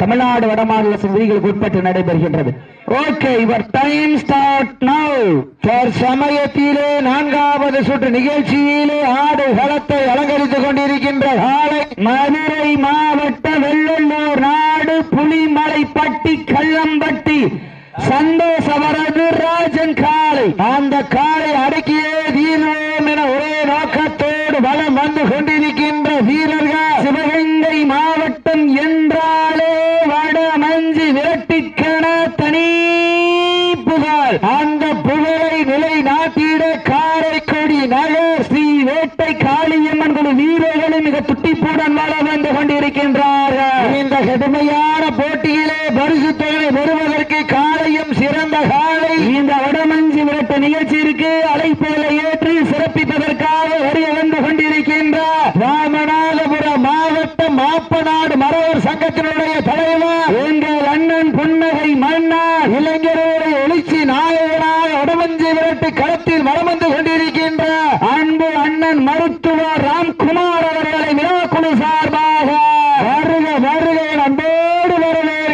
தமிழ்நாடு வடமாநில விதிகளுக்கு உட்பட்டு நடைபெறுகின்றது. ஓகே இவர் டைம் ஸ்டார்ட் நவ் தற்சமயத்திலே நான்காவது சுற்று நிகழ்ச்சியிலே ஆடு களத்தை அலங்கரித்துக் கொண்டிருக்கின்ற காலை மதுரை மாவட்ட வெள்ளூர் நாடு புலிமலை பட்டி கள்ளம்பட்டி சந்தோஷ் அவரது ராஜன் காலை. அந்த காலை அடக்கியே காரைக்குடி நகை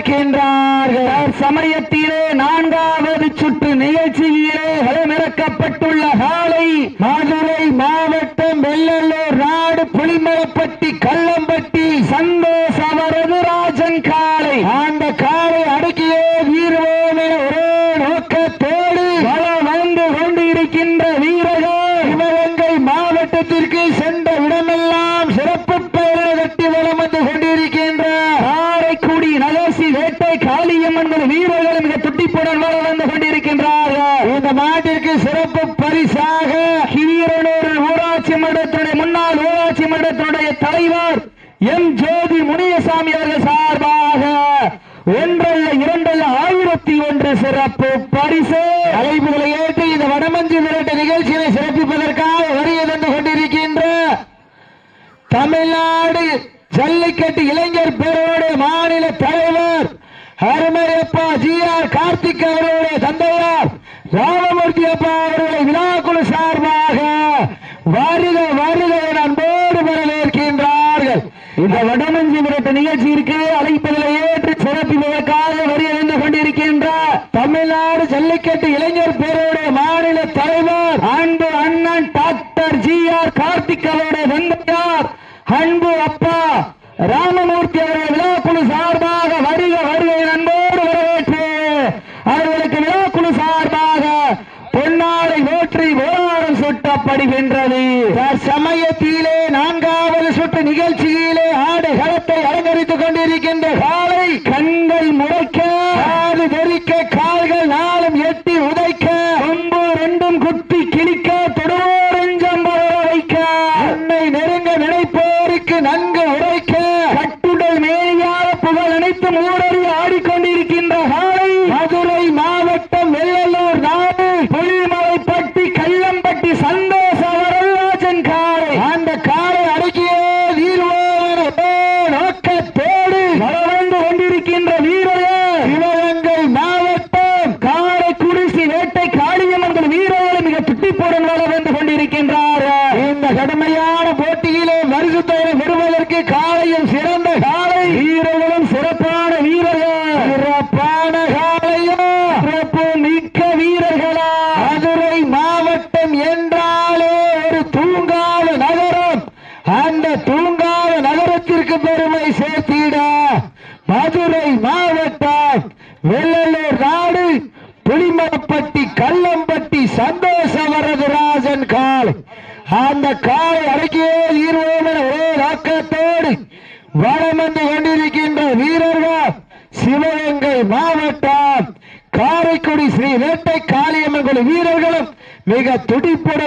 இருக்கின்றார்கள் சமயத்தில் அடுத்ததாக ஹீரனூர் ஊராட்சி மன்றத்தினுடைய முன்னாள் ஊராட்சி மன்றத்தினுடைய தலைவர் எம் ஜோதி முனியசாமி அவர்கள் சார்பாக ஒன்றல்ல இரண்டல்ல ஆயிரத்தி ஒன்று சிறப்பு பரிசு. அழைப்புகளை ஏற்று இந்த வடமஞ்சு விரட்டு நிகழ்ச்சியை சிறப்பிப்பதற்காக வரிய தந்து கொண்டிருக்கின்ற தமிழ்நாடு ஜல்லிக்கட்டு இளைஞர் பேரோடைய மாநில தலைவர் ஹருமையப்பா ஜி ஆர் கார்த்திக் அவருடைய தந்தையார் ராம இருபத்தி மூணு கால வரி அறிந்து கொண்டிருக்கின்ற தமிழ்நாடு ஜல்லிக்கட்டு இளைஞர்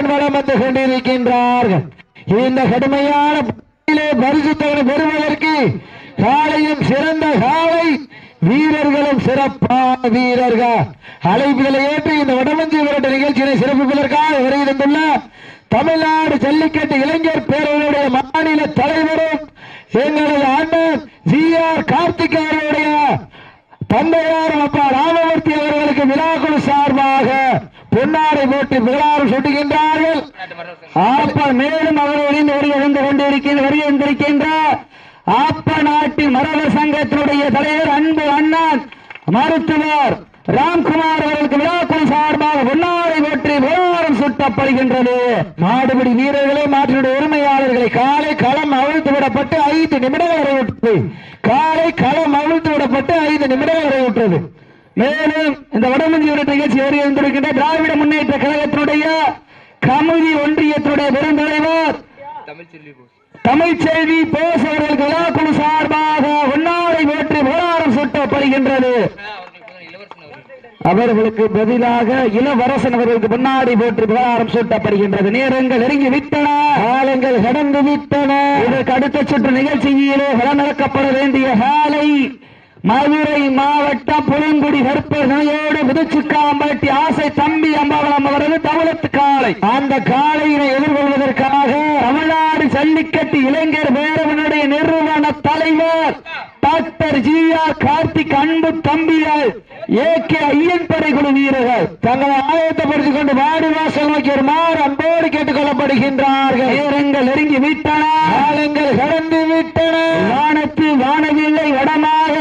வீரர்களுடன் வளம் வந்து கொண்டிருக்கின்றார்கள். இந்த கடுமையான பரிசு பெறுவதற்கு காலையும் சிறந்த காலை வீரர்களும் சிறப்பான வீரர்கள். அழைப்புகளை ஏற்று இந்த வடமஞ்சி விரட்டு நிகழ்ச்சியினை சிறப்பிப்பதற்காக வருகை தமிழ்நாடு ஜல்லிக்கட்டு இளைஞர் பேரவையுடைய மாநில தலைவரும் எங்களது அண்ணன் ஜி ஆர் கார்த்திக் அவர்களுடைய தந்தையார் அப்பா ராமமூர்த்தி அவர்களுக்கு விழாக்குழு சார்பாக பொன்னாடை போட்டு விழாறு சுட்டுகின்றார்கள். ஆப்ப மேலும் அவர்களின் வருகை வந்து கொண்டிருக்கின்ற வருகை வந்திருக்கின்ற ஆப்ப நாட்டி மரபு சங்கத்தினுடைய தலைவர் அன்பு அண்ணன் மருத்துவர் ராம்குமார் அவர்களுக்கு விழாக்குழு சார்பாக பொன்னாடை போற்றி விழாரம் சுட்டப்படுகின்றது. மாடுபிடி வீரர்களே மாற்றினுடைய உரிமையாளர்களை காலை களம் அவிழ்த்து விடப்பட்டு ஐந்து நிமிடங்கள் வரை காலை களம் அவிழ்த்து விடப்பட்டு ஐந்து நிமிடங்கள் வரை மேலும் இந்த வடமஞ்சி விரட்டு நிகழ்ச்சி வருகின்ற திராவிட முன்னேற்ற கழகத்தினுடைய கமுதி ஒன்றியத்தினுடைய பெருந்தலைவர் தமிழ்ச்செல்வி போஸ் அவர்களுக்கு விழாக்குழு சார்பாக உன்னாடை வெற்றி போராடம் சுட்டப்படுகின்றது. அவர்களுக்கு பதிலாக இளவரசன் அவர்களுக்கு முன்னாடி போற்றி விவகாரம் சூட்டப்படுகின்றது. நேரங்கள் நெருங்கி விட்டன. காலங்கள் கடந்து விட்டன. இதற்கு அடுத்த சுற்று நிகழ்ச்சியிலே வளமிறக்கப்பட வேண்டிய காலை மதுரை மாவட்டம் புலங்குடி கருப்பர் முதுச்சுக்காம்பட்டி ஆசை தம்பி அம்பாவளம் அவரது தமிழத்து காலை அந்த காலையினை எதிர்கொள்வதற்காக தமிழ்நாடு ஜல்லிக்கட்டு இளைஞர் பேரவனுடைய நிறுவன தலைவர் டாக்டர் ஜி ஆர் கார்த்திக் அன்பு தம்பிகள் ஏ கே ஐயன் குழு வீரர்கள். தங்களை ஆயத்தப்படுத்திக் கொண்டு வாடி வாசல் நோக்கி வருமாறு அன்போடு கேட்டுக் கொள்ளப்படுகின்றார்கள் நேரங்கள் நெருங்கி விட்டன காலங்கள் கடந்து விட்டன. வானத்தில் வானவில்லை வடமாக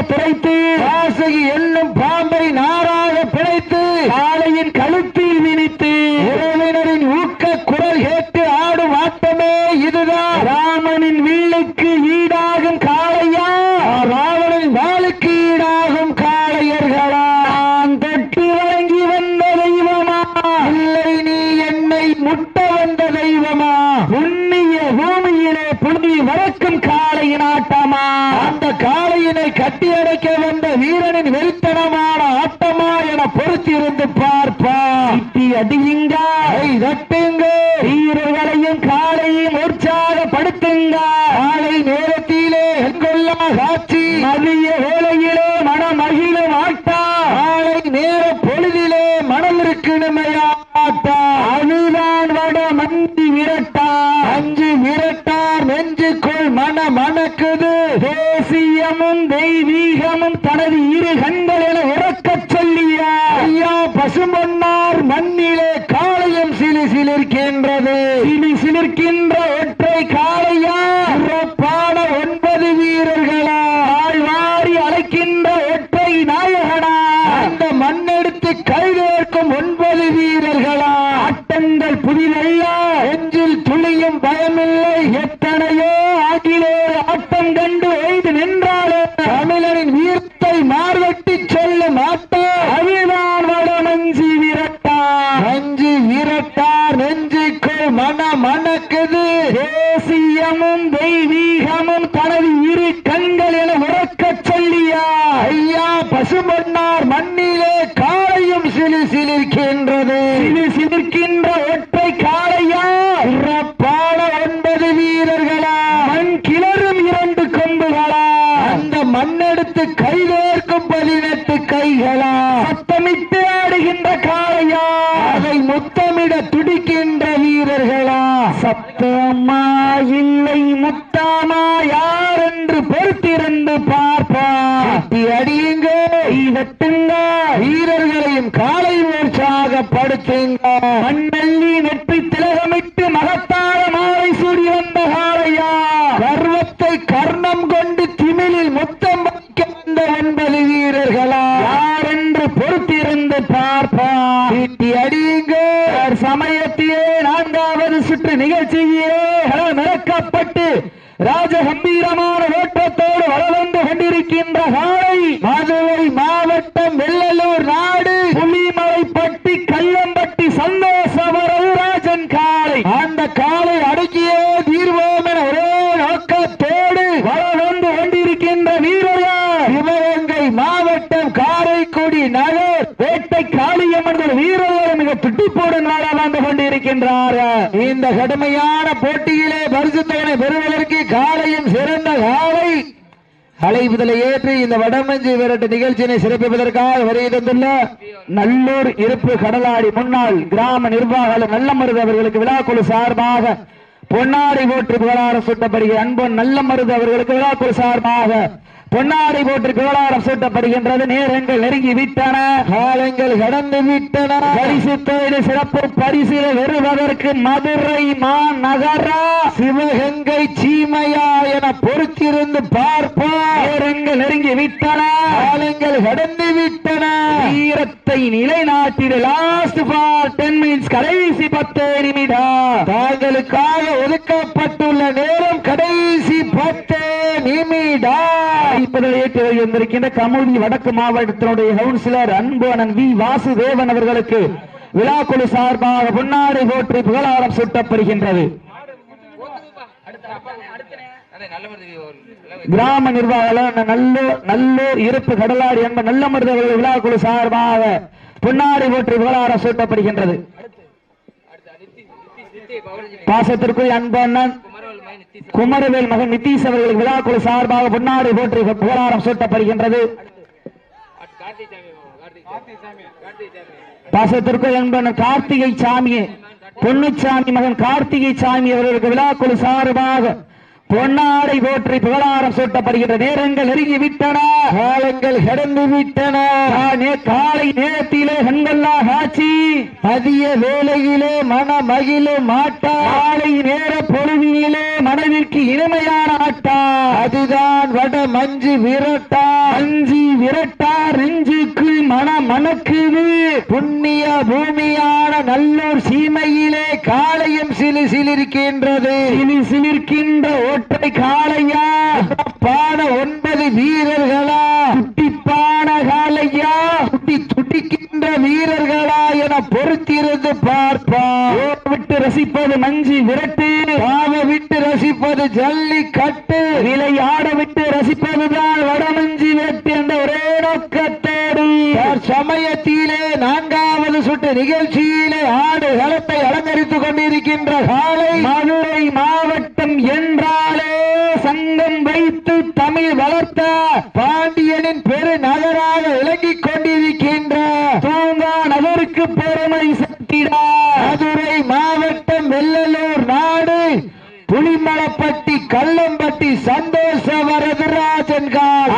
துடைத்து என்னும் பாம்பை நாராக பிழைத்து காளையின் கழுத்தில் விரித்து உறவினரின் ஊக்க குரல் கேட்டு ஆடும் ஆட்டமே இதுதான் ராமனின் வில்லுக்கு ஈடாகும் காளையா ராவணன் வாளுக்கு ஈடாகும் காளையர்களா நான் தொட்டு வழங்கி வந்த தெய்வமா இல்லை நீ என்னை முட்ட வந்த தெய்வமா புண்ணிய பூமியிலே புழுதி வறக்கும் காளையின் ஆட்டமா அந்த காளையினை கட்டி அடைக்க வந்த வீரனின் வெறித்தனமான ஆட்டமா என பொறுத்திருந்து பார்ப்பா இட்டி அடியுங்க தட்டுங்க வீரர்களையும் காளையும் உற்சாகப்படுத்துங்க காலை நேரத்திலே எங்கொல்லா காட்சி. மதிய வேளையிலே மனமகிழும் ஆட்டா. காலை நேர பொழுதிலே மணல் இருக்கணுமையா ஆட்டா. அதுதான் வட மந்தி விரட்டா. அஞ்சு விரட்டார் நெஞ்சுக்குள் மன மணக்குது. தேசியமும் தெய்வீகமும் தனது இரு கண்கள் என உறக்கச் சொல்லியா ஐயா பசுமன்னார் மண்ணிலே காளையம் சிலி சிலிர்க்கின்றது சிலி சிலிர்க்கின்ற ஒற்றை காளையா சிறப்பான ஒன்பது வீரர்களா ஆழ்வாரி அழைக்கின்ற ஒற்றை நாயகனா அந்த மண்ணெடுத்து கைதேர்க்கும் ஒன்பது வீரர்களா ஆட்டங்கள் புதிதல்ல நெஞ்சில் துளியும் பயமில்லை எத்தனையோ ஆகிலேயே ஆட்டம் கண்டு எய்து நின்றாலே தமிழரின் வீரத்தை மார்வெட்டி சொல்ல மாட்டார் அதுதான் வடமஞ்சி விரட்டா நெஞ்சு விரட்டார் நெஞ்சுக்குள் மன மணக்குது தேசியமும் தெய்வீகமும் தனது இரு கண்கள் என உறக்கச் சொல்லியா ஐயா பசுமன்னார் மண்ணிலே காளையும் சிலி சிலிர்க்கின்றது சிலு சிலிர்க்கின்ற ஒற்றை காளையா சிறப்பான ஒன்பது வீரர்களா மண் கிளறும் இரண்டு கொம்புகளா அந்த மண்ணெடுத்து கைதேர்க்கும் பதினெட்டு கைகளா. சத்தமிட்டு ஆடுகின்ற காளையா. அதை முத்தமிட துடிக்கின்ற வீரர்களா சத்தமா இல்லை முத்தாமா யார் என்று பொறுத்திருந்து பார்ப்பா கட்டி அடியுங்க வெட்டுங்க வீரர்களையும் காலை உற்சாகப்படுத்துங்க மண்ணள்ளி நெற்றி திலகமிட்டு மகத்தார மாலை சூடி வந்த காளையா கர்வத்தை கர்ணம் கொண்டு திமிழில் முத்தம் வைக்க வந்த ஒன்பது வீரர்களா யார் என்று பொறுத்திருந்து பார்ப்பா கட்டி அடியுங்க சமயத்திலே நான்காவது சுற்று நிகழ்ச்சியிலே மிரக்கப்பட்டு ராஜகம்பீரமான ஓட்டத்தோடு வளர்ந்து கொண்டிருக்கின்ற காளை மதுரை மாவட்டம் வெள்ளலூர் நாடு புலிமலைப்பட்டி கல்லம்பட்டி சந்தோஷவரவு ராஜன் காளை அந்த காலை அடக்கியே தீர்வோம் என ஒரே நோக்கத்தோடு வளர்ந்து கொண்டிருக்கின்ற வீரர்கள் சிவகங்கை மாவட்டம் காரைக்குடி நகர் வேட்டை காளியம்மன் வீரர்கள் மிக துட்டிப்போடு நாடாளாந்து கொண்டிருக்கின்றார்கள் இந்த கடுமையான போட்டியிலே பரிசுத்தவனை பெறுவதற்கு காலையும் சிறந்த காலை. அலைவுதலை ஏற்றி இந்த வடமஞ்சி விரட்டு நிகழ்ச்சியினை சிறப்பிப்பதற்காக வருகை தந்துள்ள நல்லூர் இருப்பு கடலாடி முன்னாள் கிராம நிர்வாக நல்லமருது அவர்களுக்கு விழாக்குழு சார்பாக பொன்னாடி போற்று புகழாரம் சுட்டப்படுகிற அன்பன் நல்லமருது அவர்களுக்கு விழாக்குழு சார்பாக பொன்னாடை போட்டு கோளாரம் சூட்டப்படுகின்றது. நேரங்கள் நெருங்கி விட்டன. காலங்கள் கடந்து விட்டன. பரிசு தொழில் சிறப்பு பரிசில வெறுவதற்கு மதுரை மாநகரா? சிவகங்கை சீமையா என பொறுத்திருந்து பார்ப்போம். நேரங்கள் நெருங்கி விட்டன. காலங்கள் கடந்து விட்டன. வீரத்தை நிலைநாட்டிட லாஸ்ட் ஃபார் டென் மினிட்ஸ் கடைசி பத்து நிமிடம். தாங்களுக்காக ஒதுக்கப்பட்டுள்ள நேரம் கடைசி பத்து நிமிடம். இப்போது ஏற்று வந்திருக்கின்ற கமுதி வடக்கு மாவட்டத்தினுடைய கவுன்சிலர் அன்போனன் வி. வாசுதேவன் அவர்களுக்கு விழாக்குழு சார்பாக பொன்னாடை போற்றி புகழாரம் சூட்டப்படுகின்றது. கிராம நிர்வாகம் நல்லூர் நல்லூர் இருப்பு கடலாடி என்ப நல்ல மருதவர்கள் விழாக்குழு சார்பாக பொன்னாடை போற்றி புகழாரம் சூட்டப்படுகின்றது. பாசத்திற்குள் அன்பண்ணன் குமரவேல் மகன் நித்தீஷ் அவர்கள் விழாக்குழு சார்பாக பொன்னாடு போற்றி புகழாரம் சூட்டப்படுகின்றது. பாசத்திற்குள் என்பன கார்த்திகை சாமி பொன்னுச்சாமி மகன் கார்த்திகை சாமி அவர்களுக்கு விழாக்குழு சார்பாக பொன்னாடை போற்றி புகழாரம் சூட்டப்படுகின்ற நேரங்கள் நெருங்கி விட்டன காலங்கள் கடந்து விட்டன காலை நேரத்திலே கண்கொள்ளா காட்சி. மதிய வேளையிலே மன மகிழும் மாட்டா. காலை நேர பொழுதிலே மனதிற்கு இனிமையான ஆட்டா. அதுதான் வட மஞ்சு விரட்டா. அஞ்சி விரட்டா நெஞ்சுக்கு மன மணக்குது. புண்ணிய பூமியான நல்லூர் சீமையிலே காளையும் சிலு சிலிருக்கின்றது சிலி சிலிர்க்கின்ற ஒற்றை காளையா? பான ஒன்பது வீரர்களா? குட்டிப்பான காளையா? துட்டி துடிக்கின்ற வீரர்களா என பொறுத்திருந்து பார்ப்பார் ஓட விட்டு ரசிப்பது மஞ்சி விரட்டு. பாவ விட்டு ரசிப்பது ஜல்லிக்கட்டு. விளையாட விட்டு ரசிப்பதுதான் வடமஞ்சி விரட்டு என்ற ஒரே நோக்கத்தோடு. சமயத்திலே நான்காவது சுற்று நிகழ்ச்சியிலே கொண்டிருக்கின்ற காலை மதுரை மாவட்டம் என்றாலே சங்கம் வைத்து தமிழ் வளர்த்த பாண்டியனின் பெரு நகராக விளங்கிக் கொண்டிருக்கின்ற தூங்கா நகருக்கு பெருமை சத்திட. மதுரை மாவட்டம் வெள்ளலூர் நாடு புளிமலப்பட்டி கல்லம்பட்டி சந்தோஷ வரதராஜன்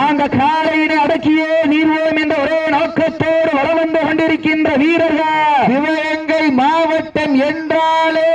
அந்த காலையினை அடக்கியே நீர்வோம் என்ற ஒரே நோக்கத்தோடு வளம் வந்து கொண்டிருக்கின்ற வீரர்கள். சிவகங்கை மாவட்டம் என்றாலே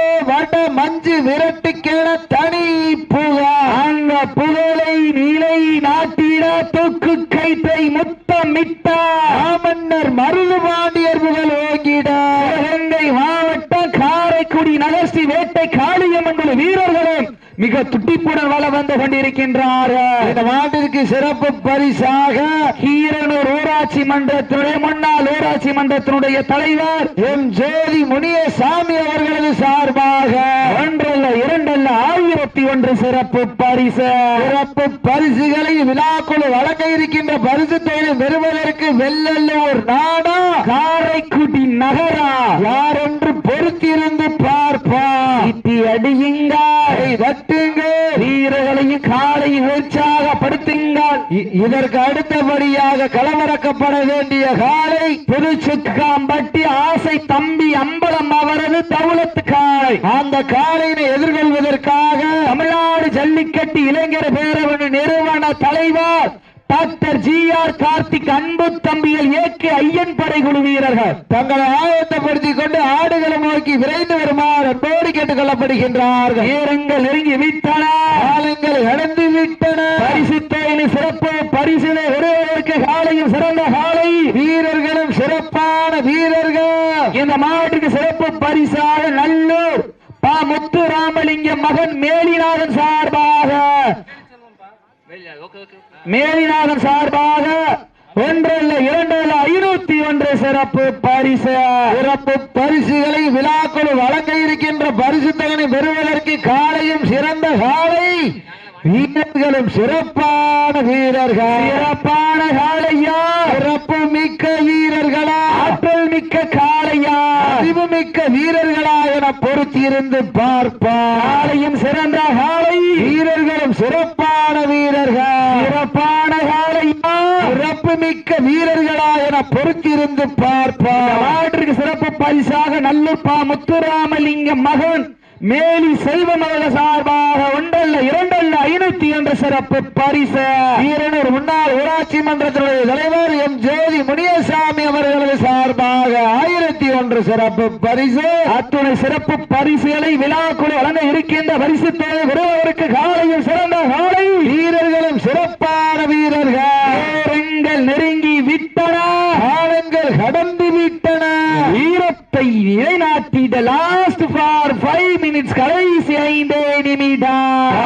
அஞ்சு மஞ்சு விரட்டுக்கென தனி புகா அந்த புகழை நிலை நாட்டிட தூக்கு கைத்தை முத்தமிட்ட ராமன்னர் மருது பாண்டியர் புகழ் ஓங்கிட சிவகங்கை மாவட்டம் காரைக்குடி நகர்ச்சி வேட்டை காளியம்மன் வீரர்களும் மிக துட்டிப்புடன் வளம் வந்து கொண்டிருக்கின்றார்கள் இந்த மாட்டிற்கு சிறப்பு பரிசாக கீரனூர் ஊராட்சி மன்றத்தினுடைய முன்னாள் ஊராட்சி மன்றத்தினுடைய தலைவர் எம். ஜோதி முனியசாமி அவர்களது சார்பாக ஒன்றல்ல இரண்டல்ல ஆயிரத்தி ஒன்று சிறப்பு பரிசு. சிறப்பு பரிசுகளை விழாக்குழு வழங்க இருக்கின்ற பரிசு தொகை பெறுவதற்கு வெள்ளல்லூர் நாடா காரைக்குடி நகரா. யார் என்று பொறுத்திருந்து பார்ப்பார் இட்டி அடியுங்கள். தட்டுங்க வீரர்களையும் காலையும் உற்சாகப்படுத்துங்கள் இ- இதற்கு அடுத்தபடியாக களமிறக்கப்பட வேண்டிய காலை புதுச்சுக்காம்பட்டி ஆசை தம்பி அம்பலம் அவரது தவுளத்து காலை அந்த காலையினை எதிர்கொள்வதற்காக தமிழ்நாடு ஜல்லிக்கட்டு இளைஞர் பேரவணி நிறுவன தலைவர் டாக்டர் ஜி ஆர் கார்த்திக் அன்பு தம்பிகள் ஏகே ஐயன் படை குழு வீரர்கள். தங்களை ஆயத்தப்படுத்திக் கொண்டு ஆடுகளை நோக்கி விரைந்து வருமாறு அன்போடு கேட்டுக் கொள்ளப்படுகின்றார்கள் நேரங்கள் நெருங்கி விட்டன. காலங்கள் கடந்து விட்டன. பரிசுத்த தொகையின் சிறப்பு ஒருவருக்கு காலையும் சிறந்த காலை. வீரர்களும் சிறப்பான வீரர்கள். இந்த மாவட்டத்துக்கு சிறப்பு பரிசாக நல்லூர் பா. முத்து முத்துராமலிங்கம் மகன் மேலிநாதன் சார்பாக. மேலிநாதன் சார்பாக ஒன்றல்ல இரண்டல்ல ஐநூத்தி ஒன்று சிறப்பு பரிசு. சிறப்பு பரிசுகளை விழாக்குழு வழங்க இருக்கின்ற பரிசு தகனை பெறுவதற்கு காலையும் சிறந்த காலை. வீரர்களும் சிறப்பான வீரர்கள். சிறப்பான காளையா. சிறப்பு மிக்க வீரர்களா. ஆற்றல் மிக்க காளையா. அறிவு மிக்க வீரர்களா என பொறுத்திருந்து பார்ப்பார். காளையும் சிறந்த காளை. வீரர்களும் சிறப்பான வீரர்கள். சிறப்பான காளையா. சிறப்பு மிக்க வீரர்களா என பொறுத்திருந்து பார்ப்பார். மாவட்டத்திற்கு சிறப்பு பரிசாக நல்லுப்பா முத்துராமலிங்கம் மகன் மேலி செல்வம் அவர்கள் சார்பாக ஒன்றல்ல இரண்டல்ல ஐநூத்தி என்ற சிறப்பு பரிசு. வீரனூர் முன்னாள் ஊராட்சி மன்றத்தினுடைய தலைவர் எம். ஜோதி முனியசாமி அவர்களது சார்பாக ஆயிரத்தி ஒன்று சிறப்பு பரிசு. அத்துணை சிறப்பு பரிசுகளை விழாக்குழு வழங்க இருக்கின்ற பரிசு தொகை விருதுகளுக்கு காலையில் சிறந்த காலை. வீரர்களும் சிறப்பான வீரர்கள். நெருங்கி விட்டன. காலங்கள் கடந்து விட்டன வீரத்தை நிலைநாட்டிட லாஸ்ட் ஃபார் ஃபைவ் மினிட்ஸ் கடைசி ஐந்தே நிமிடம்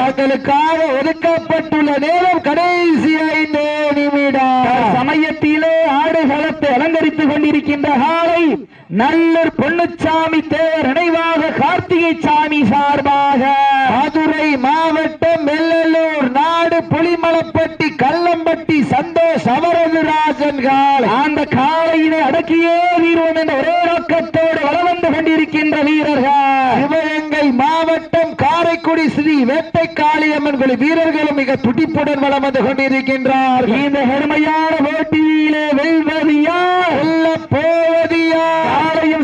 தாங்களுக்காக ஒதுக்கப்பட்டுள்ள நேரம் கடைசி ஐந்து நிமிடம். சமயத்திலே ஆடுகளத்தை அலங்கரித்துக் கொண்டிருக்கின்ற காலை நல்லூர் பொன்னுச்சாமி தேவர் நினைவாக கார்த்திகை சாமி சார்பாக. மதுரை மாவட்டம் வெள்ளலூர் நாடு புலிமலப்பட்டி கல்லம்பட்டி சந்தோஷ் அவரதுராஜன் காலை. அந்த காளையினை அடக்கியே வீரோம் என்ற ஒரே நோக்கத்தோடு வளம் வந்து கொண்டிருக்கின்ற வீரர்கள். மாவட்டம் காரைக்குடி ஸ்ரீ வேட்டை காளியம்மன் குழு வீரர்களும் மிக துடிப்புடன் வளம் வந்து கொண்டிருக்கின்றார் இந்த பெருமையான போட்டியிலே வெல்வது யார் வெல்ல போவது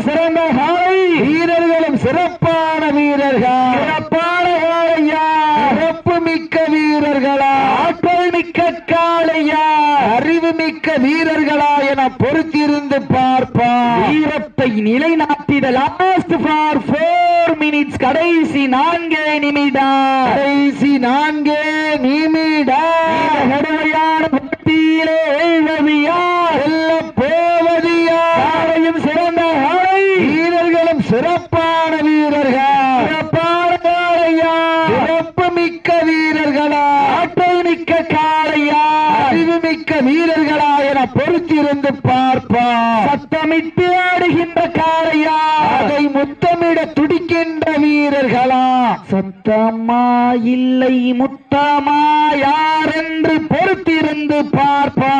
சிறந்த காளை வீரர்களும் சிறப்பான வீரர்கள்? சிறப்பான காளையா சிறப்பு மிக்க வீரர்களா? ஆற்றல் மிக்க காளையா? அறிவு மிக்க வீரர்களா என பொறுத்திருந்து பார்ப்பார் வீரத்தை நிலைநாட்டிட லாஸ்ட் ஃபார் ஃபோர் கடைசி நான்கே நிமிடம் கடைசி நான்கே நிமிடம் கடுமையான போட்டியிலே வெல்வது யார் வெல்ல போவது யார்? காளையும் சிறந்த காளை வீரர்களும் சிறப்பான வீரர்கள் சிறப்பான காளையா சிறப்பு மிக்க வீரர்களா ஆற்றல் மிக்க காளையா அறிவு மிக்க வீரர்களா என பொறுத்திருந்து பார்ப்பார் சத்தமிட்டு ஆடுகின்ற காளையா அதை முத்தமிட துடிக்கின்ற வீரர்களா சத்தமா இல்லை முத்தமா யார் என்று பொறுத்திருந்து பார்ப்பா.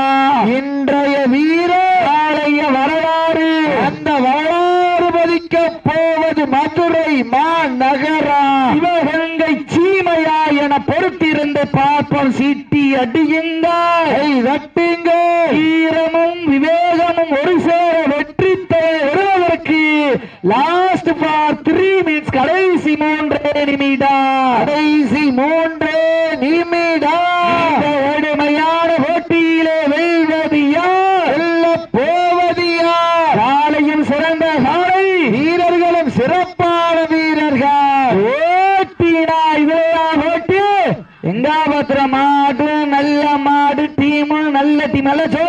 இன்றைய வீரோ காளைய வரலாறு. அந்த வரலாறு பதிக்க போவது மதுரை மாநகரா. சிவகங்கை சீமையா என பொறுத்திருந்து பார்ப்போம் சீட்டி அடியுங்கள் வெட்டுங்க வீரமும் விவேகமும் ஒரு சேர வெற்றி வருவதற்கு லாஸ்ட் ஃபார் த்ரீ மினிட்ஸ் கடைசி மூன்றே நிமிடம் கடைசி மூன்று நிமிடம் இந்த கடுமையான போட்டியிலே வெல்வது யார் வெல்ல போவது யார்? காலையும் சிறந்த காலை வீரர்களும் சிறப்பான வீரர்கள் ஓட்டினா இதுலயா ஓட்டு எங்காபத்திர மாடு நல்ல மாடு டீம் நல்ல டீம் நல்ல சோரா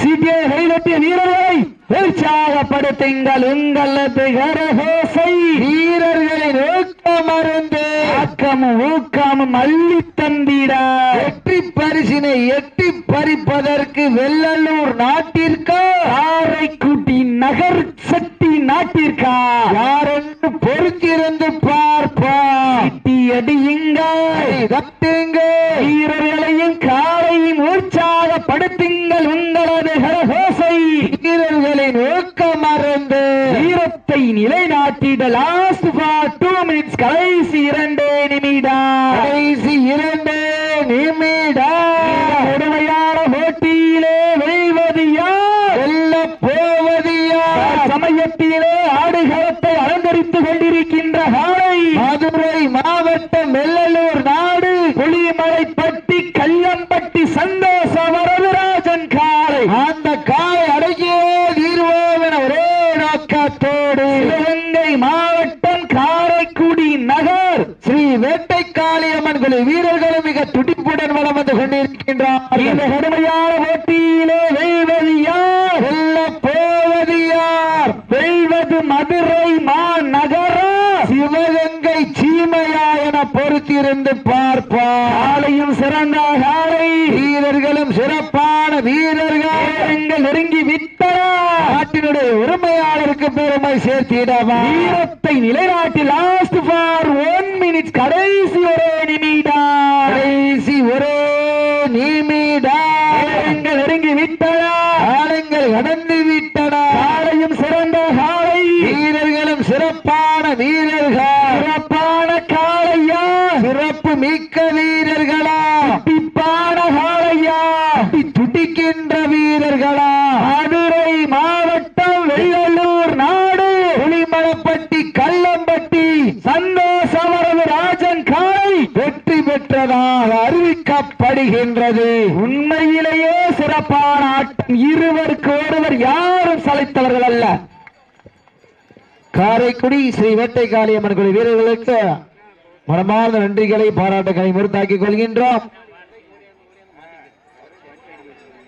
சிபிஐ கைதட்டிய வீரர்களை உற்சாகப்படுத்துங்கள் உங்களது கரகோசை. வீரர்களின் ஊக்கமருந்து ஆக்கமும் ஊக்கமும் அள்ளி தந்திட வெற்றி பரிசினை எட்டி பறிப்பதற்கு வெள்ளலூர் நாட்டிற்கா? காரைக்குடி நகர் சக்தி நாட்டிற்கா? யாரென்று பொறுத்திருந்து பார்ப்பார் சிட்டி அடியுங்கள் தட்டுங்க. வீரர்களையும் காலையும் உற்சாகப்படுத்துங்கள் உங்களது கரகோசை வீரர்களின் ஊக்கமருந்து வீரத்தை நிலைநாட்டிட லாஸ்ட் ஃபார் டூ மினிட்ஸ் கடைசி இரண்டே நிமிடம் கடைசி இரண்டு நிமிடம் கொடுமையான போட்டியிலே வெல்வது யார் வெல்ல போவது யார்? சமயத்திலே ஆடுகளத்தை அலங்கரித்துக் கொண்டிருக்கின்ற காலை மதுரை மாவட்டம் வெள்ளலூர் நாடு புலிமலைப்பட்டி கல்லம்பட்டி சந்தோஷ வரதராஜன் காலை அந்த காய் அடங்கியே தீர்வோம் என ஒரே நோக்கத்தோடு சிவகங்கை மாவட்டம் காரைக்குடி நகர் ஸ்ரீ வேட்டை காளியம்மன் குழு வீரர்களும் மிக துடிப்புடன் வளம் வந்து இந்த கொண்டிருக்கின்றார் கடுமையான போட்டியிலே வெல்வது யார் வெல்ல போவது யார் வெல்வது மதுரை மாநகரா சிவகங்கை சீமையா என பொறுத்திருந்து காலையும் சிறந்த காலை வீரர்களும் சிறப்பான வீரர்கள். நெருங்கி விட்டன நாட்டினுடைய உரிமையாளருக்கு பெருமை சேர்த்திடவா? வீரத்தை நிலைநாட்டி லாஸ்ட் ஃபார் ஒன் மினிட்ஸ் கடைசி ஒரே நிமிடம் கடைசி ஒரே நிமிடம் நேரங்கள் நெருங்கி விட்டன காலங்கள் கடந்து விட்டன காலையும் சிறந்த காலை வீரர்களும் சிறப்பான வீரர்கள் சிறப்பான காளையா சிறப்பு மிக்க வீரர்களா? பிப்பான காளையா? துடிக்கின்ற வீரர்களா? மதுரை மாவட்டம் வெள்ளலூர் நாடு புலிமலப்பட்டி கல்லம்பட்டி சந்தோஷமரது ராஜன் காளை வெற்றி பெற்றதாக அறிவிக்கப்படுகின்றது. உண்மையிலேயே சிறப்பான ஆட்டம். இருவருக்கு ஒருவர் யாரும் சளைத்தவர்கள் அல்ல. காரைக்குடி ஸ்ரீ வேட்டை காளியம்மன் குழு வீரர்களுக்கு மனமார்ந்த நன்றிகளை பாராட்டுகளை முறுத்தாக்கிக் கொள்கின்றோம்.